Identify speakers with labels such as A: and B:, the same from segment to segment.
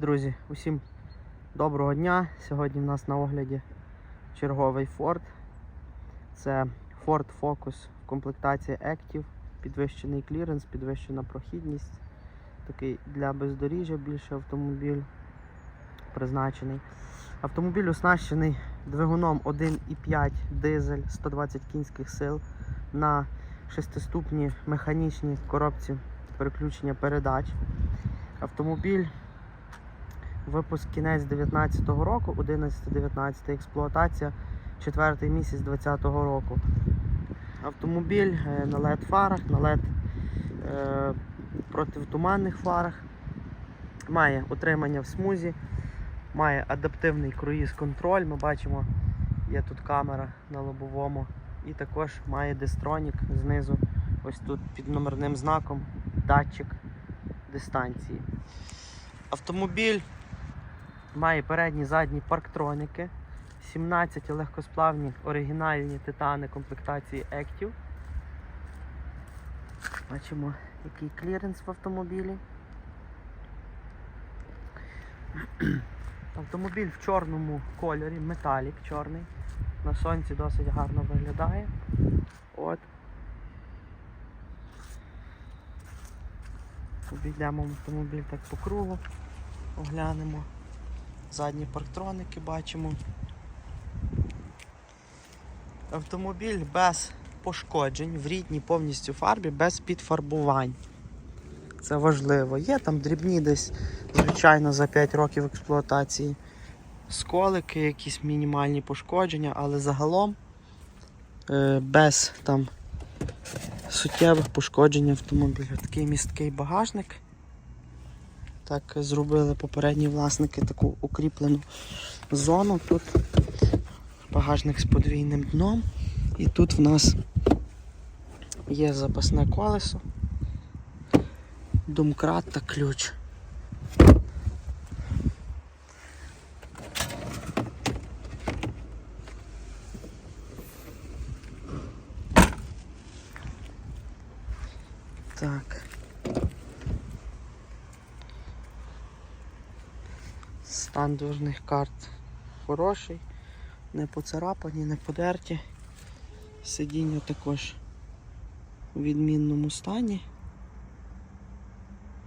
A: Друзі, усім доброго дня. Сьогодні в нас на огляді черговий Ford. Це Ford Focus в комплектації Active, підвищений кліренс, підвищена прохідність. Такий для бездоріжжя більше автомобіль призначений. Автомобіль оснащений двигуном 1,5 дизель 120 кінських сил на шестиступній механічній коробці переключення передач. Автомобіль Випуск кінець 19-го року, 11-19 експлуатація, 4 місяць 20-го року. Автомобіль е, на LED фарах, на LED е, протитуманних фарах. Має утримання в смузі, має адаптивний круїз-контроль. Ми бачимо, є тут камера на лобовому. І також має дистронік знизу, ось тут під номерним знаком, датчик дистанції. Автомобіль Має передні задні парктроники, 17 легкосплавні оригінальні титани комплектації Active. Бачимо, який кліренс в автомобілі. Автомобіль в чорному кольорі, металік чорний. На сонці досить гарно виглядає. От. Обійдемо автомобіль так по кругу, оглянемо. Задні парктроники бачимо. Автомобіль без пошкоджень, в рідній повністю фарбі, без підфарбувань. Це важливо. Є там дрібні десь, звичайно, за 5 років експлуатації сколики, якісь мінімальні пошкодження, але загалом е, без там суттєвих пошкоджень автомобіля. Такий місткий багажник. Так зробили попередні власники таку укріплену зону. Тут багажник з подвійним дном. І тут в нас є запасне колесо, домкрат та ключ. Так. Стан дверних карт хороший, не поцарапані, не подерті. Сидіння також у відмінному стані.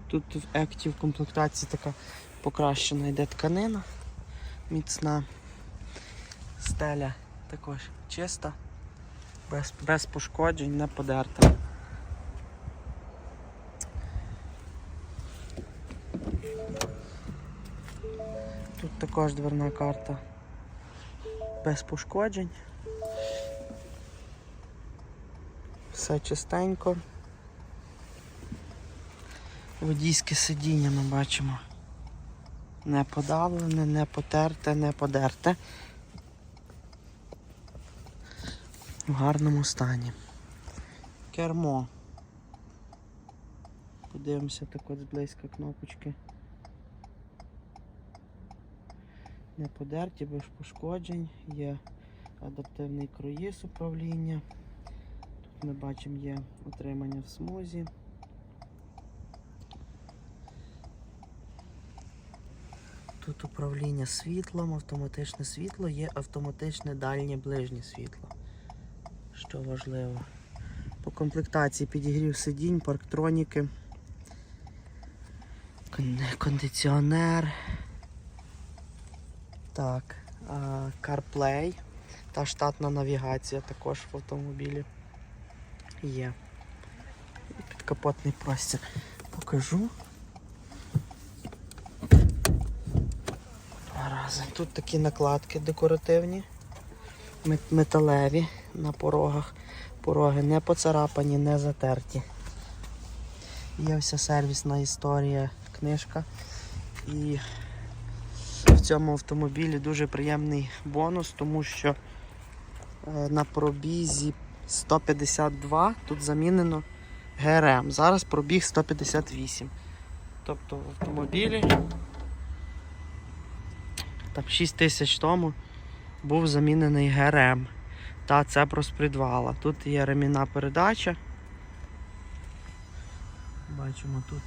A: Тут в Active комплектації така покращена йде тканина, міцна, стеля також чиста, без, без пошкоджень, не подерта. Також дверна карта без пошкоджень. Все чистенько. Водійське сидіння ми бачимо. Не подавлене, не потерте, не подерте. В гарному стані. Кермо. Подивимося так от зблизька кнопочки. Не подерті, без пошкоджень, є адаптивний круїз управління. Тут ми бачимо є отримання в смузі. Тут управління світлом, автоматичне світло, є автоматичне дальнє ближнє світло, що важливо. По комплектації підігрів сидінь, парктроніки, кондиціонер. Так, а, CarPlay та штатна навігація також в автомобілі є. Підкапотний простір. Покажу. Тут такі накладки декоративні, металеві на порогах. Пороги не поцарапані, не затерті. Є вся сервісна історія, книжка. І цьому автомобілі дуже приємний бонус, тому що е, на пробізі 152 тут замінено ГРМ. Зараз пробіг 158. Тобто в автомобілі там 6 тисяч тому був замінений ГРМ та цепроспридвала. Тут є ремінна передача. Бачимо, тут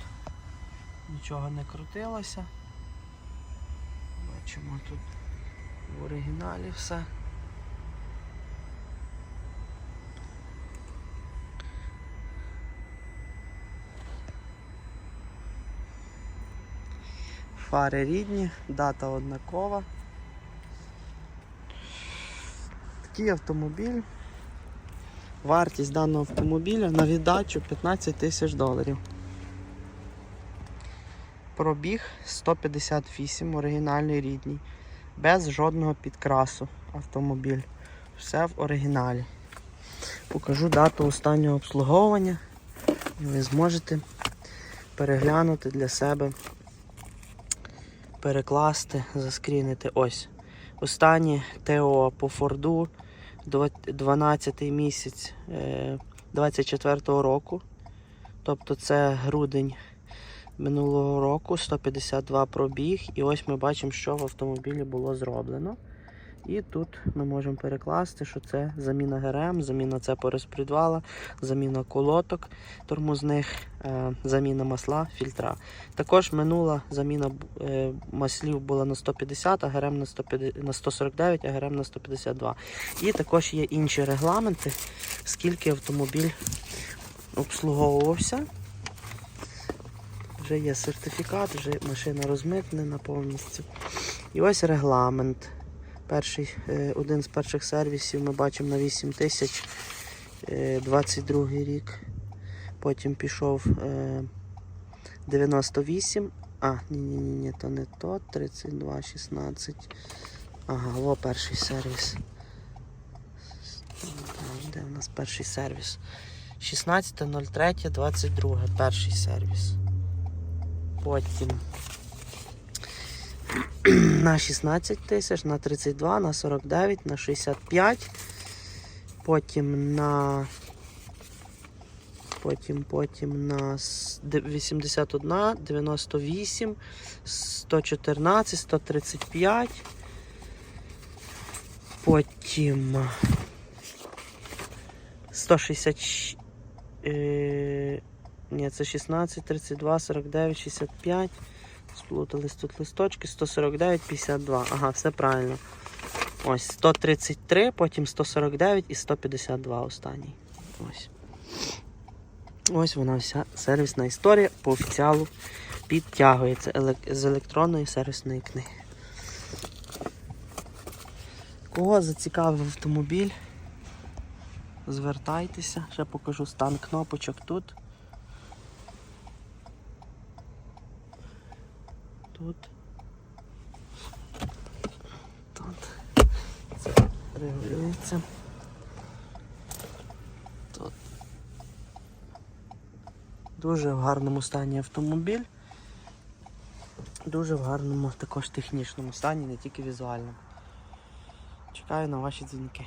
A: нічого не крутилося. Бачимо тут в оригіналі все. Фари рідні, дата однакова. Такий автомобіль. Вартість даного автомобіля на віддачу 15 тисяч доларів. Пробіг 158, оригінальний рідний. Без жодного підкрасу автомобіль. Все в оригіналі. Покажу дату останнього обслуговування. І ви зможете переглянути для себе, перекласти, заскрінити. Ось. Останнє ТО по Форду 12 місяць 24 року. Тобто це грудень минулого року, 152 пробіг. І ось ми бачимо, що в автомобілі було зроблено. І тут ми можемо перекласти, що це заміна ГРМ, заміна цепорозпредвала, заміна колоток тормозних, е, заміна масла, фільтра. Також минула заміна е, маслів була на 150, а ГРМ на 150 на 149, а ГРМ на 152. І також є інші регламенти, скільки автомобіль обслуговувався. Вже є сертифікат, вже машина розмитнена повністю. І ось регламент. Перший, е, один з перших сервісів ми бачимо на 8 тисяч е, 22 рік. Потім пішов е, 98. А, ні, ні, ні, то не то. 32, 16. Ага, о, перший сервіс. Де в нас перший сервіс? 16.03.22, перший сервіс. Потім на 16 тисяч, на 32, на 49, на 65. Потім на. Потім, потім на с- де- 81, 98, 114, 135. Потім 160. Ні, це 16, 32, 49, 65. Сплутались тут листочки 149, 52. Ага, все правильно. Ось 133, потім 149 і 152 останній. Ось. Ось вона вся сервісна історія по офіціалу підтягується з електронної сервісної книги. Кого зацікавив автомобіль? Звертайтеся, ще покажу стан кнопочок тут. Тут. Тут. Це регулюється. Тут. Дуже в гарному стані автомобіль. Дуже в гарному також технічному стані, не тільки візуальному. Чекаю на ваші дзвінки.